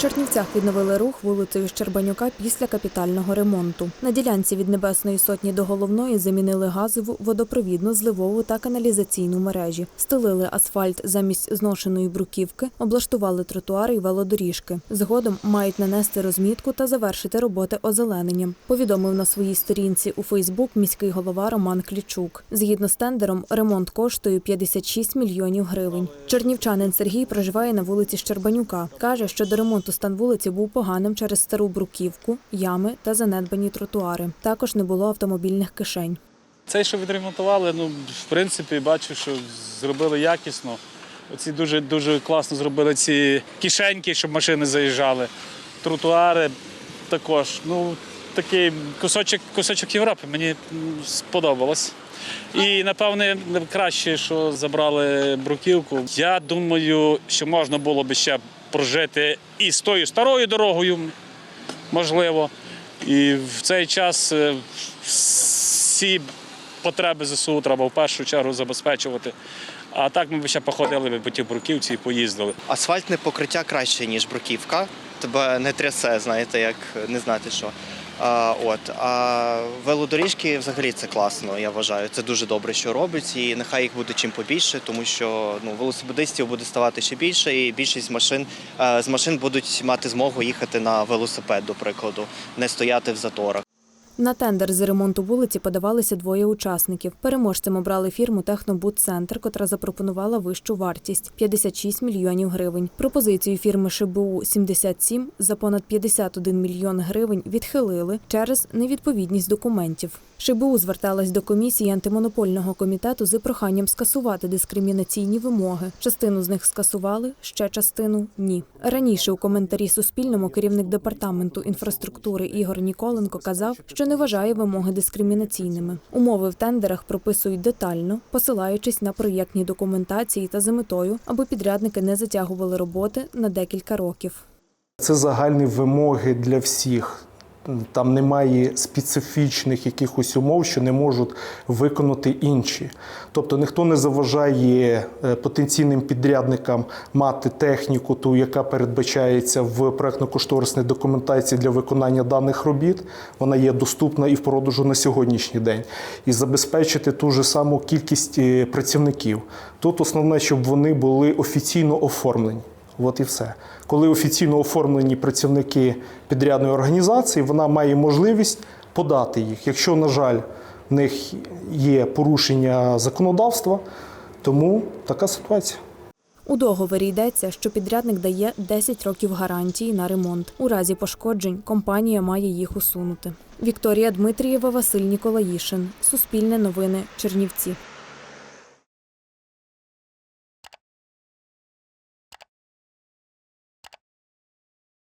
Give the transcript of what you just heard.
Чернівцях відновили рух вулицею Щербанюка після капітального ремонту. На ділянці від Небесної сотні до головної замінили газову, водопровідну, зливову та каналізаційну мережі, стелили асфальт замість зношеної бруківки, облаштували тротуари і велодоріжки. Згодом мають нанести розмітку та завершити роботи озелененням. Повідомив на своїй сторінці у Фейсбук міський голова Роман Клічук. Згідно з тендером, ремонт коштує 56 мільйонів гривень. Чернівчанин Сергій проживає на вулиці Щербанюка. Каже, що до ремонту стан вулиці був поганим через стару бруківку, ями та занедбані тротуари. Також не було автомобільних кишень. Цей, що відремонтували, ну, в принципі, бачу, що зробили якісно. Оці дуже, дуже класно зробили ці кишеньки, щоб машини заїжджали. Тротуари також. Ну, такий кусочок, кусочок Європи мені сподобалось. І напевне краще, що забрали бруківку. Я думаю, що можна було би ще прожити і з тою старою дорогою, можливо. І в цей час е, всі потреби ЗСУ треба в першу чергу забезпечувати. А так ми б ще походили б по тій бруківці і поїздили. Асфальтне покриття краще, ніж бруківка. Тебе не трясе, знаєте, як не знати що. От. а велодоріжки взагалі це класно, я вважаю. Це дуже добре, що робить, і нехай їх буде чим побільше, тому що ну, велосипедистів буде ставати ще більше, і більшість машин е, з машин будуть мати змогу їхати на велосипед, до прикладу, не стояти в заторах. На тендер з ремонту вулиці подавалися двоє учасників. Переможцем обрали фірму Технобудцентр, котра запропонувала вищу вартість 56 мільйонів гривень. Пропозицію фірми ШБУ 77 за понад 51 мільйон гривень відхилили через невідповідність документів. ШБУ зверталась до комісії антимонопольного комітету з проханням скасувати дискримінаційні вимоги. Частину з них скасували, ще частину ні. Раніше у коментарі Суспільному керівник департаменту інфраструктури Ігор Ніколенко казав, що не вважає вимоги дискримінаційними. Умови в тендерах прописують детально, посилаючись на проєктні документації та за метою, аби підрядники не затягували роботи на декілька років. Це загальні вимоги для всіх. Там немає специфічних якихось умов, що не можуть виконати інші. Тобто ніхто не заважає е, потенційним підрядникам мати техніку, ту, яка передбачається в проектно-кошторисній документації для виконання даних робіт. Вона є доступна і в продажу на сьогоднішній день, і забезпечити ту ж саму кількість е, працівників. Тут основне, щоб вони були офіційно оформлені. От і все. Коли офіційно оформлені працівники підрядної організації, вона має можливість подати їх. Якщо, на жаль, в них є порушення законодавства, тому така ситуація. У договорі йдеться, що підрядник дає 10 років гарантії на ремонт. У разі пошкоджень компанія має їх усунути. Вікторія Дмитрієва, Василь Ніколаїшин. Суспільне новини. Чернівці.